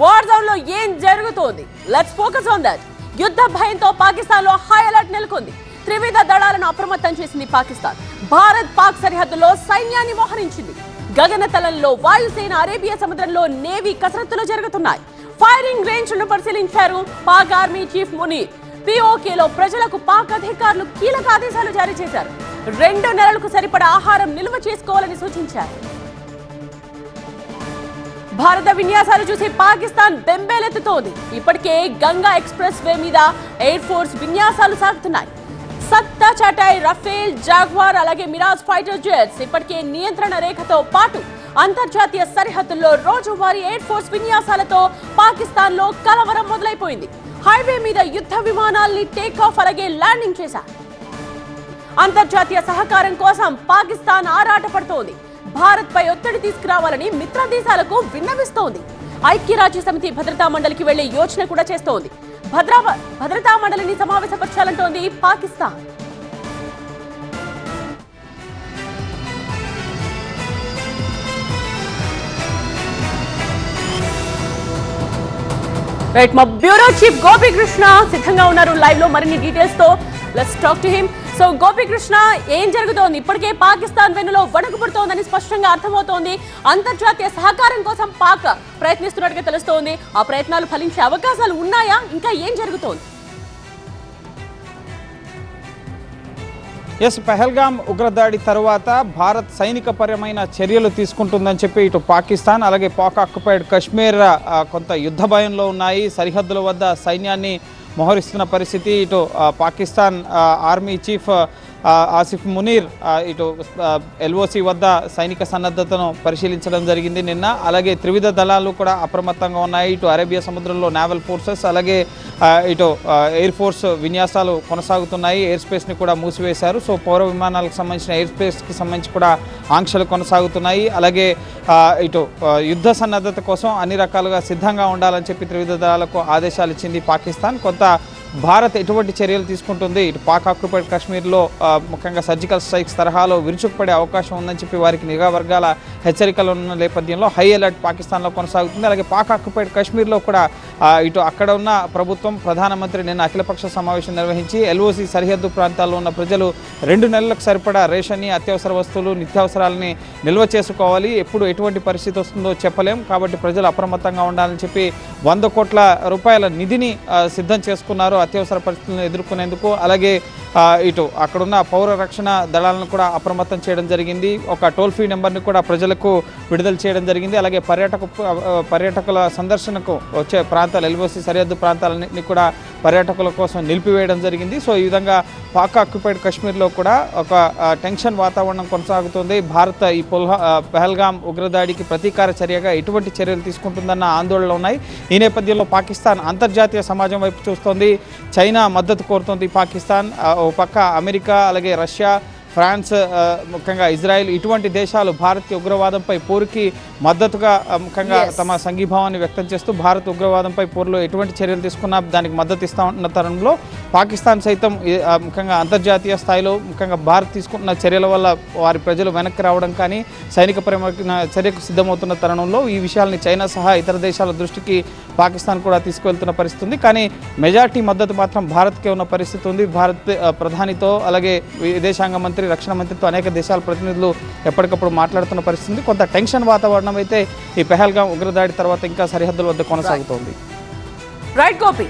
War జోన్లో ఏం జరుగుతోంది? లెట్స్ ఫోకస్ ఆన్ దట్ యుద్ధ భయంతో పాకిస్తాన్లో హై అలర్ట్ నెలకొంది. త్రివిధ దళాలను అప్రమత్తం చేసింది పాకిస్తాన్. భారత్ పాక్ సరిహద్దులో సైన్యాన్ని మోహరించింది. గగనతలంలో వాయుసేన అరేబియా సముద్రంలో నేవీ కసరత్తులు జరుగుతున్నాయి. ఫైరింగ్ రేంజ్ను పరిశీలించారు పాక్ ఆర్మీ చీఫ్ మునీర్ పిఓకేలో ప్రజలకు పాక్ అధికారులు కీలక ఆదేశాలు జారీ చేశారు. రెండు నెలలకు సరిపడా ఆహారం నిల్వ చేసుకోవాలని సూచించారు. భారత విన్యాసాలు చూసి పాకిస్తాన్ బెంబేలెత్తుతోంది. ఇప్పటికే గంగా ఎక్స్ప్రెస్ వే మీద ఎయిర్ ఫోర్స్ విన్యాసాలు సాగుతున్నాయి. సత్తా చాటాయి రఫేల్ జాగ్వార్ అలాగే మిరాజ్ ఫైటర్ జెట్స్ ఇప్పటికే నియంత్రణ రేఖతో పాటు అంతర్జాతీయ సరిహద్దుల్లో రోజువారీ ఎయిర్ ఫోర్స్ విన్యాసాలతో పాకిస్తాన్లో కలవరం మొదలైపోయింది. హైవే మీద యుద్ధ విమానాల్ని టేక్ ఆఫ్ అలాగే ల్యాండింగ్ చేశారు. అంతర్జాతీయ సహకారం కోసం పాకిస్తాన్ ఆరాటపడుతోంది. భారత్ పై ఒత్తిడి తీసుకురావాలని మిత్ర దేశాలకు విన్నవిస్తోంది. ఐక్యరాజ్య సమితి భద్రతా మండలికి వెళ్ళే యోచన కూడా చేస్తోంది. భద్రా భద్రతా మండలిని సమావేశపరచాలంటోంది పాకిస్తాన్. రైట్ మా బ్యూరో చీఫ్ గోపీకృష్ణ సిద్ధంగా ఉన్నారు. లైవ్లో మరిన్ని డీటెయిల్స్తో let's talk to him so Gopikrishna ఏం జరుగుతోంది? ఇప్పటికే పాకిస్తాన్ వెన్నులో వణుకుపుడుతోందని స్పష్టంగా అర్థమవుతోంది. అంతర్జాతీయ సహకారం కోసం పాక్ ప్రయత్నిస్తున్నట్టుగా తెలుస్తోంది. ఆ ప్రయత్నాలు ఫలించే అవకాశాలు ఉన్నాయా? ఇంకా ఏం జరుగుతోంది? ఎస్ పహల్గామ్ ఉగ్రదాడి తర్వాత భారత్ సైనికపరమైన చర్యలు తీసుకుంటుందని చెప్పి ఇటు పాకిస్తాన్ అలాగే పాక్ ఆక్యుపైడ్ కశ్మీర్ కొంత యుద్ధ భయంలో ఉన్నాయి. సరిహద్దుల వద్ద సైన్యాన్ని మోహరిస్తున్న పరిస్థితి. ఇటు పాకిస్తాన్ ఆర్మీ చీఫ్ ఆసిఫ్ మునీర్ ఇటు ఎల్ఓసి వద్ద సైనిక సన్నద్ధతను పరిశీలించడం జరిగింది నిన్న. అలాగే త్రివిధ దళాలు కూడా అప్రమత్తంగా ఉన్నాయి. ఇటు అరేబియా సముద్రంలో నావల్ ఫోర్సెస్ అలాగే ఇటు ఎయిర్ ఫోర్స్ విన్యాసాలు కొనసాగుతున్నాయి. ఎయిర్ స్పేస్ని కూడా మూసివేశారు. సో పౌర విమానాలకు సంబంధించిన ఎయిర్ స్పేస్కి సంబంధించి కూడా ఆంక్షలు కొనసాగుతున్నాయి. అలాగే ఇటు యుద్ధ సన్నద్ధత కోసం అన్ని రకాలుగా సిద్ధంగా ఉండాలని చెప్పి త్రివిధ దళాలకు ఆదేశాలు ఇచ్చింది పాకిస్తాన్. కొంత భారత్ ఎటువంటి చర్యలు తీసుకుంటుంది? ఇటు పాక్ ఆక్యుపైడ్ కాశ్మీర్లో ముఖ్యంగా సర్జికల్ స్ట్రైక్స్ తరహాలో విరుచుకుపడే అవకాశం ఉందని చెప్పి వారికి నిఘా వర్గాల హెచ్చరికలు ఉన్న నేపథ్యంలో హై అలర్ట్ పాకిస్తాన్లో కొనసాగుతుంది. అలాగే పాక్ ఆక్యుపైడ్ కాశ్మీర్లో కూడా ఇటు అక్కడ ఉన్న ప్రభుత్వం ప్రధానమంత్రి నిన్న అఖిలపక్ష సమావేశం నిర్వహించి ఎల్ఓసి సరిహద్దు ప్రాంతాల్లో ఉన్న ప్రజలు రెండు నెలలకు సరిపడా రేషన్ని అత్యవసర వస్తువులు నిత్యావసరాలని నిల్వ చేసుకోవాలి. ఎప్పుడు ఎటువంటి పరిస్థితి వస్తుందో చెప్పలేం. కాబట్టి ప్రజలు అప్రమత్తంగా ఉండాలని చెప్పి వంద కోట్ల రూపాయల నిధిని సిద్ధం చేసుకున్నారు. అత్యవసర పరిస్థితులను ఎదుర్కొనేందుకు అలాగే ఇటు అక్కడున్న పౌర రక్షణ దళాలను కూడా అప్రమత్తం చేయడం జరిగింది. ఒక టోల్ ఫ్రీ నెంబర్ని కూడా ప్రజలకు విడుదల చేయడం జరిగింది. అలాగే పర్యాటక పర్యాటకుల సందర్శనకు వచ్చే ప్రాంతాలు ఎల్బోసి సరిహద్దు ప్రాంతాలన్నింటినీ కూడా పర్యాటకుల కోసం నిలిపివేయడం జరిగింది. సో ఈ విధంగా పాక్ ఆక్యుపైడ్ కాశ్మీర్లో కూడా ఒక టెన్షన్ వాతావరణం కొనసాగుతుంది. భారత్ ఈ పొల్హా ఆ, ఉగ్రదాడికి ప్రతీకార చర్యగా ఎటువంటి చర్యలు తీసుకుంటుందన్న ఆందోళనలు ఉన్నాయి. ఈ నేపథ్యంలో పాకిస్తాన్ అంతర్జాతీయ సమాజం వైపు చూస్తోంది. చైనా మద్దతు కోరుతోంది పాకిస్తాన్ ఓ పక్క అమెరికా అలాగే రష్యా ఫ్రాన్స్ ముఖ్యంగా ఇజ్రాయెల్ ఇటువంటి దేశాలు భారత్ ఉగ్రవాదంపై పోరుకి మద్దతుగా ముఖ్యంగా. తమ సంఘీభావాన్ని వ్యక్తం చేస్తూ భారత్ ఉగ్రవాదంపై పోరులో ఎటువంటి చర్యలు తీసుకున్నా దానికి మద్దతు ఇస్తా ఉన్న తరుణంలో పాకిస్తాన్ సైతం ముఖ్యంగా అంతర్జాతీయ స్థాయిలో ముఖ్యంగా భారత్ తీసుకుంటున్న చర్యల వల్ల వారి ప్రజలు వెనక్కి రావడం కానీ సైనికపరమైన చర్యకు సిద్ధమవుతున్న తరుణంలో ఈ విషయాల్ని చైనా సహా ఇతర దేశాల దృష్టికి పాకిస్తాన్ కూడా తీసుకువెళ్తున్న పరిస్థితి ఉంది కానీ మెజార్టీ మద్దతు మాత్రం భారత్కే ఉన్న పరిస్థితి ఉంది భారత్ ప్రధానితో అలాగే విదేశాంగ మంత్రి రక్షణ మంత్రితో అనేక దేశాల ప్రతినిధులు ఎప్పటికప్పుడు మాట్లాడుతున్న పరిస్థితి. కొంత టెన్షన్ వాతావరణం అయితే ఈ పెహల్గాం ఉగ్రదాడి తర్వాత ఇంకా సరిహద్దుల వద్ద కొనసాగుతోంది. రైట్ గోపి